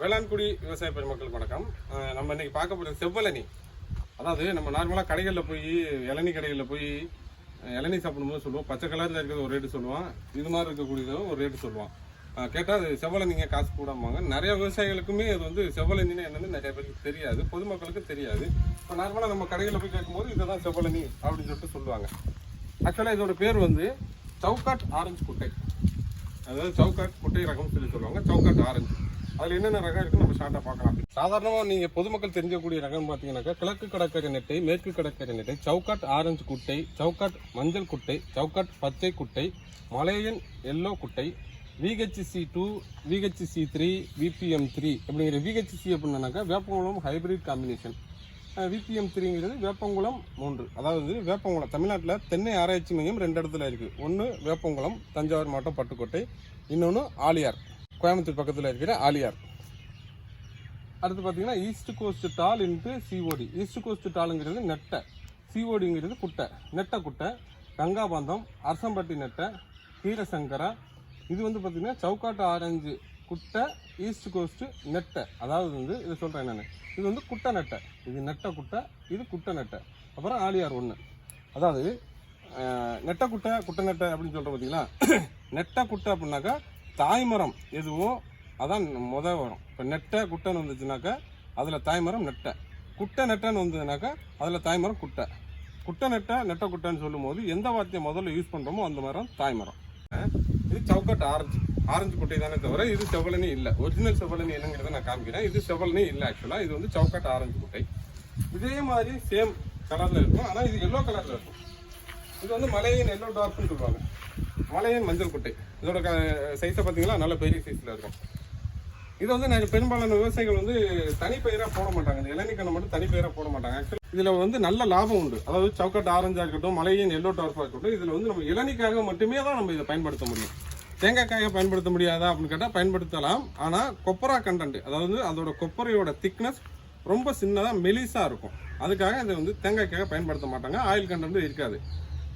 வேளாண்குடி விவசாய பெருமக்களுக்கு வணக்கம். நம்ம இன்னைக்கு பார்க்க போகிறது செவ்வளனி. அதாவது நம்ம நார்மலாக கடைகளில் போய் இளநி கடைகளில் போய் இளநி சாப்பிடும்போது சொல்லுவோம். பச்சை கலரில் இருக்கிறது ஒரு ரேட்டு சொல்லுவான். இது மாதிரி இருக்கக்கூடியதோ ஒரு ரேட்டு சொல்லுவான். கேட்டால் அது செவ்வளந்திங்க காசு கூடாமாங்க நிறைய விவசாயிகளுக்குமே அது வந்து செவ்வலனின்னு என்னன்னு நிறைய பேருக்கு தெரியாது. பொதுமக்களுக்கு தெரியாது. இப்போ நார்மலாக நம்ம கடைகளில் போய் கேட்கும்போது இதை தான் செவ்வளனி அப்படின்னு சொல்லிட்டு சொல்லுவாங்க. ஆக்சுவலாக இதோட பேர் வந்து சவுக்காட் ஆரஞ்சு குட்டை. அதாவது சவுக்காட் குட்டை ரகம் சொல்லி சொல்லுவாங்க. சவுக்காட் ஆரஞ்சு. அதில் என்னென்ன ரகம் இருக்குன்னு நம்ம ஷார்ட்டாக பார்க்கலாம். சாதாரணமாக நீங்கள் பொதுமக்கள் தெரிஞ்சக்கூடிய ரகம் பார்த்தீங்கன்னாக்கா கிழக்கு கடற்கரை நெட்டை மேற்கு கடற்கரை நெட்டை சவுக்காட் ஆரஞ்சு குட்டை சவுக்காட் மஞ்சள் குட்டை சவுக்காட் பச்சை குட்டை மலையன் எல்லோ குட்டை VHC two VHC three VBM three அப்படிங்கிற விஹெச்சி அப்படின்னாக்கா வேப்பங்குளம் ஹைபிரிட் காம்பினேஷன் விபிஎம் த்ரீங்கிறது வேப்பங்குளம் மூன்று. அதாவது வேப்பங்குளம் தமிழ்நாட்டில் தென்னை ஆராய்ச்சி மையம் ரெண்டு இடத்துல இருக்குது ஒன்று வேப்பங்குளம் தஞ்சாவூர் மாவட்டம் பட்டுக்கோட்டை இன்னொன்று ஆலியார். கோயம்புத்தூர் பக்கத்தில் இருக்கிற ஆலியார். அடுத்து பார்த்தீங்கன்னா east coast tall into COD east coast டாலுங்கிறது நெட்டை. சிஓடிங்கிறது குட்டை. நெட்டை குட்டை கங்காபாந்தம் அரசம்பட்டி நெட்டை கீரசங்கரா. இது வந்து பார்த்திங்கன்னா சவுக்காட்டு ஆரஞ்சு குட்டை ஈஸ்ட் கோஸ்ட்டு நெட்டை. அதாவது வந்து இதை சொல்கிறேன் என்னென்னு இது வந்து குட்டை நெட்டை. இது நெட்டை குட்டை இது குட்டை நெட்டை. அப்புறம் ஆலியார் ஒன்று அதாவது நெட்டை குட்டை குட்டை நெட்டை அப்படின்னு சொல்கிற பார்த்தீங்களா நெட்டை குட்டை அப்படின்னாக்கா தாய்மரம் எதுவோ அதான் முத வரும். இப்போ நெட்டை குட்டைன்னு வந்துச்சுனாக்கா அதில் தாய்மரம் நெட்டை. குட்டை நெட்டைன்னு வந்ததுனாக்கா அதில் தாய்மரம் குட்டை. குட்டை நெட்டை நெட்டை குட்டைன்னு சொல்லும்போது எந்த வார்த்தையை முதல்ல யூஸ் பண்ணுறோமோ அந்த மரம் தாய்மரம். இது சவுக்கட் ஆரஞ்சு ஆரஞ்சு குட்டை தானே தவிர இது செவ்வலனி இல்லை. ஒரிஜினல் செவ்வலனி என்னங்கிறத நான் காமிக்கிறேன். இது செவ்வலனி இல்லை ஆக்சுவலாக இது வந்து சவுக்கட் ஆரஞ்சு குட்டை. இதே மாதிரி சேம் கலரில் இருக்கும். ஆனால் இது எல்லோ கலரில் இருக்கும். இது வந்து மலையின் எல்லோ டார்க்னு சொல்லுவாங்க. மலையின் மஞ்சள் குட்டை இதோட சைஸை பார்த்தீங்கன்னா நல்ல பெரிய சைஸில் இருக்கும். இது வந்து நிறைய பெரும்பாலான விவசாயிகள் வந்து தனிப்பயிராக போட மாட்டாங்க. இந்த இளநீக்கண்ணை மட்டும் தனிப்பயிராக போட மாட்டாங்க. ஆக்சுவலி இதில் வந்து நல்ல லாபம் உண்டு. அதாவது சவுக்கட் ஆரஞ்சாக இருக்கட்டும் மலையின் எல்லோ டார்ப்பாக இருக்கட்டும் இதில் வந்து நம்ம இளநீக்காக மட்டுமே தான் நம்ம இதை பயன்படுத்த முடியும். தேங்காய்க்காக பயன்படுத்த முடியாதா அப்படின்னு கேட்டால் பயன்படுத்தலாம். ஆனால் கொப்பரா கண்டென்ட் அதாவது அதோட கொப்பரையோட திக்னஸ் ரொம்ப சின்னதாக மெலிசாக இருக்கும். அதுக்காக இதை வந்து தேங்காய்க்காக பயன்படுத்த மாட்டாங்க. ஆயில் கண்டென்ட் இருக்காது.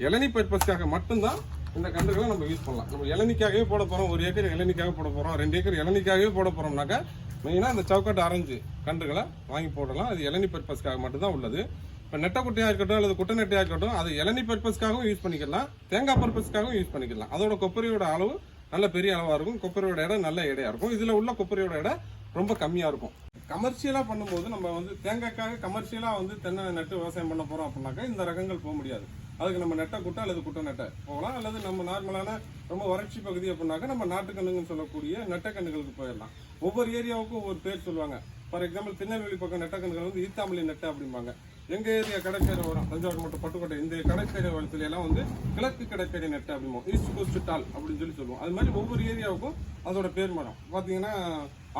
இளநீ பர்பஸ்க்காக மட்டும்தான் இந்த கன்றுகளை நம்ம யூஸ் பண்ணலாம். நம்ம இளநிக்காகவே போட போகிறோம் ஒரு ஏக்கர் இளநிக்காக போட போகிறோம் ரெண்டு ஏக்கர் இளநிக்காகவே போட போகிறோம்னாக்கா மெயினாக அந்த சவுக்கட் ஆரஞ்சு கன்றுகளை வாங்கி போடலாம். அது இளநி பர்பஸ்க்காக மட்டும்தான் உள்ளது. இப்போ நெட்டை குட்டையாக இருக்கட்டும் அல்லது குட்டை நெட்டையாக இருக்கட்டும் அது இளநி பர்பஸ்க்காகவும் யூஸ் பண்ணிக்கலாம். தேங்காய் பர்பஸ்க்காகவும் யூஸ் பண்ணிக்கலாம். அதோட கொப்பரையோட அளவு நல்ல பெரிய அளவாக இருக்கும். கொப்பரையோட இடம் நல்ல எடையாக இருக்கும். இதில் உள்ள கொப்பரையோட எடை ரொம்ப கம்மியாக இருக்கும். கமர்ஷியலாக பண்ணும்போது நம்ம வந்து தேங்காய்க்காக கமர்ஷியலாக வந்து தென்னை நட்டு விவசாயம் பண்ண போகிறோம் அப்படின்னாக்கா இந்த ரகங்கள் போக முடியாது. அதுக்கு நம்ம நெட்டை குட்டை அல்லது குட்டை நெட்டை போகலாம். அல்லது நம்ம நார்மலான ரொம்ப வறட்சி பகுதி அப்படின்னாக்கா நம்ம நாட்டுக்கண்ணுங்கன்னு சொல்லக்கூடிய நெட்டக்கண்ணுகளுக்கு போயிடலாம். ஒவ்வொரு ஏரியாவுக்கும் ஒவ்வொரு பேர் சொல்லுவாங்க. ஃபார் எக்ஸாம்பிள் திருநெல்வேலி பக்கம் நெட்டக்கண்ணுகள் வந்து ஈத்தாமலி நெட்டை அப்படிம்பாங்க. எங்கள் ஏரியா கடற்கரை வரும் தஞ்சாவூர் மற்றும் பட்டுக்கோட்டை இந்த கடற்கரை வளத்துல எல்லாம் வந்து கிழக்கு கடற்கரை நெட்டை அப்படிமோ ஈஸ்ட் கோஸ்ட் டால் அப்படின்னு சொல்லி சொல்லுவோம். அது மாதிரி ஒவ்வொரு ஏரியாவுக்கும் அதோட பேர் மரம் பார்த்தீங்கன்னா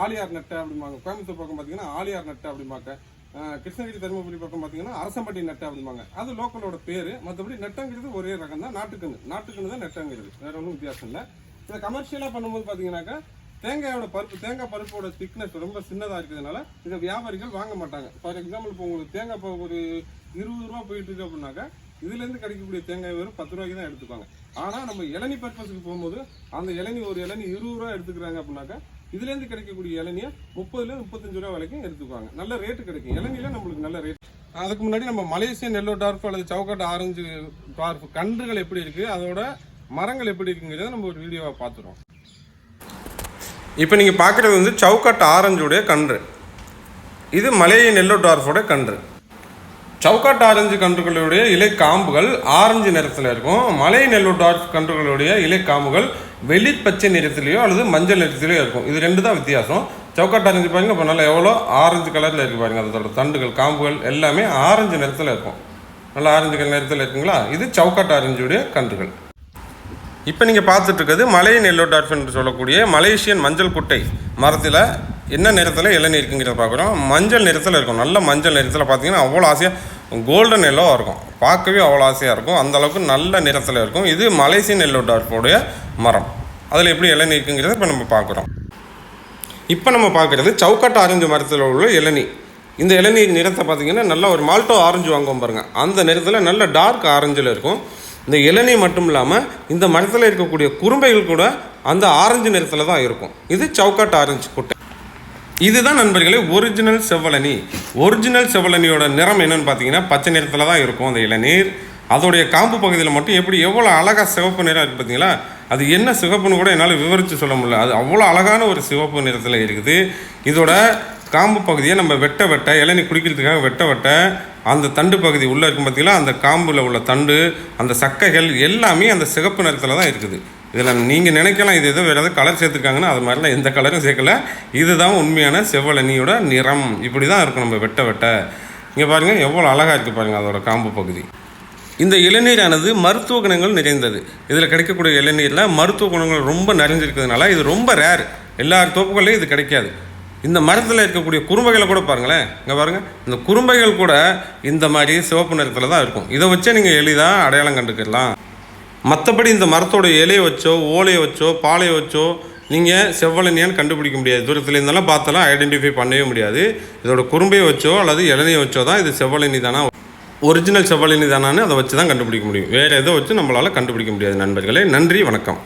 ஆலியார் நெட்டை அப்படிம்பாங்க. கோயம்புத்தூர் பக்கம் பார்த்தீங்கன்னா ஆலியார் நெட்டை அப்படிம்பாங்க. கிருஷ்ணகிரி தருமபுரி பக்கம் பார்த்தீங்கன்னா அரசம்பட்டி நெட்டை அப்படிம்பாங்க. அது லோக்கலோட பேர். மற்றபடி நெட்டங்கிறது ஒரே ரகம் தான். நாட்டுக்கண்ணு. நாட்டுக்கண்ணு தான் நெட்டங்கிறது. வேற ஒன்றும் வித்தியாசம் இல்லை. இதை கமர்ஷியலாக பண்ணும்போது பார்த்தீங்கன்னாக்கா தேங்காயோட பருப்பு தேங்காய் பருப்போட திக்னஸ் ரொம்ப சின்னதாக இருக்கிறதுனால இதை வியாபாரிகள் வாங்க மாட்டாங்க. ஃபார் எக்ஸாம்பிள் இப்போ உங்களுக்கு தேங்காய் ஒரு இருபது ரூபா போயிட்டு இருக்கு அப்படின்னாக்கா இதுலேருந்து கிடைக்கக்கூடிய தேங்காய் வெறும் பத்து ரூபாய்க்கு தான் எடுத்துப்பாங்க. ஆனால் நம்ம இளநி பர்பஸுக்கு போகும்போது அந்த இளநி ஒரு இளநி இருபது ரூபா எடுத்துக்கிறாங்க அப்படின்னாக்கா இதுலேருந்து கிடைக்கக்கூடிய இளநியை முப்பதுல முப்பத்தஞ்சு ரூபா வரைக்கும் எடுத்துக்குவாங்க நல்ல ரேட்டு கிடைக்கும். இளநில நம்மளுக்கு நல்ல ரேட் அதுக்கு முன்னாடி நம்ம மலேசியன் நெல்லோ டார்ஃப் அல்லது சவுக்காட்டு ஆரஞ்சு டார்ஃப் கன்றுகள் எப்படி இருக்குது அதோட மரங்கள் எப்படி இருக்குங்கிறத நம்ம ஒரு வீடியோவை பார்த்துருவோம். இப்போ நீங்கள் பார்க்குறது வந்து சவுக்காட்டு ஆரஞ்சுடைய கன்று. இது மலேய நெல்லோ டார்ஃபோட கன்று. சவுக்காட்டு ஆரஞ்சு கன்றுகளுடைய இலை காம்புகள் ஆரஞ்சு நிறத்தில் இருக்கும். மலை நெல்லு டார்ஃப் கன்றுகளுடைய இலை காம்புகள் வெளிர் பச்சை நிறத்திலேயோ அல்லது மஞ்சள் நிறத்திலேயோ இருக்கும். இது ரெண்டு தான் வித்தியாசம். சவுக்காட்டு ஆரஞ்சு பாருங்கள் இப்போ நல்லா எவ்வளோ? ஆரஞ்சு கலரில் இருக்குது பாருங்கள் அதோட தண்டுகள் காம்புகள் எல்லாமே ஆரஞ்சு நிறத்தில் இருக்கும். நல்லா ஆரஞ்சு கலர் நிறத்தில் இருக்குங்களா? இது சவுக்காட்டு ஆரஞ்சுடைய கன்றுகள். இப்போ நீங்கள் பார்த்துட்டு இருக்கிறது மலையன் எல்லோ டார்ஃப் என்று சொல்லக்கூடிய மலேசியன் மஞ்சள் குட்டை மரத்தில் என்ன நிறத்தில் இளநீர் இருக்குங்கிறத பார்க்குறோம். மஞ்சள் நிறத்தில் இருக்கும். நல்ல மஞ்சள் நிறத்தில் பார்த்தீங்கன்னா அவ்வளோ ஆசையாக கோல்டன் எல்லோவாக இருக்கும். பார்க்கவே அவ்வளோ ஆசையாக இருக்கும். அந்தளவுக்கு நல்ல நிறத்தில் இருக்கும். இது மலேசிய எல்லோ மரம். அதில் எப்படி இளநீ இருக்குங்கிறத இப்போ நம்ம பார்க்குறோம். இப்போ நம்ம பார்க்குறது சவுக்காட்டு ஆரஞ்சு மரத்தில் உள்ள இளநீ. இந்த இளநீ நிறத்தை பார்த்தீங்கன்னா நல்ல ஒரு மால்டோ ஆரஞ்சு வாங்குவோம் பாருங்கள் அந்த நிறத்தில் நல்ல டார்க் ஆரஞ்சில் இருக்கும். இந்த இளநீ மட்டும் இல்லாமல் இந்த மரத்தில் இருக்கக்கூடிய குறும்பைகள் கூட அந்த ஆரஞ்சு நிறத்தில் தான் இருக்கும். இது சவுக்காட்டு ஆரஞ்சு குட்டை. இதுதான் நண்பர்களே ஒரிஜினல் செவ்வழனி. ஒரிஜினல் செவ்வழனியோட நிறம் என்னன்னு பார்த்தீங்கன்னா பச்சை நிறத்தில் தான் இருக்கும் அந்த இளநீர். அதோடைய காம்பு பகுதியில் மட்டும் எப்படி எவ்வளோ அழகாக சிவப்பு நிறம் இருக்குது பார்த்தீங்களா? அது என்ன சிவப்புன்னு கூட என்னால் விவரித்து சொல்ல முடியல. அது அவ்வளோ அழகான ஒரு சிவப்பு நிறத்தில் இருக்குது. இதோட காம்பு பகுதியை நம்ம வெட்ட வெட்ட இளநீ குடிக்கிறதுக்காக வெட்ட வெட்ட அந்த தண்டு பகுதி உள்ளே இருக்கும் பார்த்தீங்களா? அந்த காம்பில் உள்ள தண்டு அந்த சக்கைகள் எல்லாமே அந்த சிகப்பு நிறத்தில் தான் இருக்குது. இதில் நீங்கள் நினைக்கலாம் இது எதோ வேறு ஏதாவது கலர் சேர்த்துருக்காங்கன்னா அது மாதிரிலாம் எந்த கலரும் சேர்க்கல. இதுதான் உண்மையான செவ்வளனியோட நிறம். இப்படி தான் இருக்கும் நம்ம வெட்ட வெட்ட. இங்கே பாருங்கள் எவ்வளோ அழகாக இருக்குது பாருங்கள் அதோட காம்பு பகுதி. இந்த இளநீரானது மருத்துவ குணங்கள் நிறைந்தது. இதில் கிடைக்கக்கூடிய இளநீரில் மருத்துவ குணங்கள் ரொம்ப நிறைஞ்சிருக்கிறதுனால இது ரொம்ப ரேர் எல்லா தோப்புகள்லையும் இது கிடைக்காது. இந்த மரத்தில் இருக்கக்கூடிய குறும்பைகளை கூட பாருங்களேன். இங்கே பாருங்கள் இந்த குறும்பைகள் கூட இந்த மாதிரி சிவப்பு நிறத்தில் தான் இருக்கும். இதை வச்சே நீங்கள் எளிதாக அடையாளம் கண்டுக்கிடலாம் மற்றபடி இந்த மரத்தோட இலையை வச்சோ ஓலையை வச்சோ பாலையை வச்சோ நீங்கள் செவ்வளனியான்னு கண்டுபிடிக்க முடியாது. தூரத்தில் இருந்தாலும் பார்த்தாலும் ஐடென்டிஃபை பண்ணவே முடியாது. இதோட குறும்பையை வச்சோ அல்லது இளநியை வச்சோ தான் இது செவ்வழனி தானா ஒரிஜினல் செவ்வளனி தானான்னு அதை வச்சு தான் கண்டுபிடிக்க முடியும். வேறு எதை வச்சு நம்மளால் கண்டுபிடிக்க முடியாது நண்பர்களே. நன்றி வணக்கம்.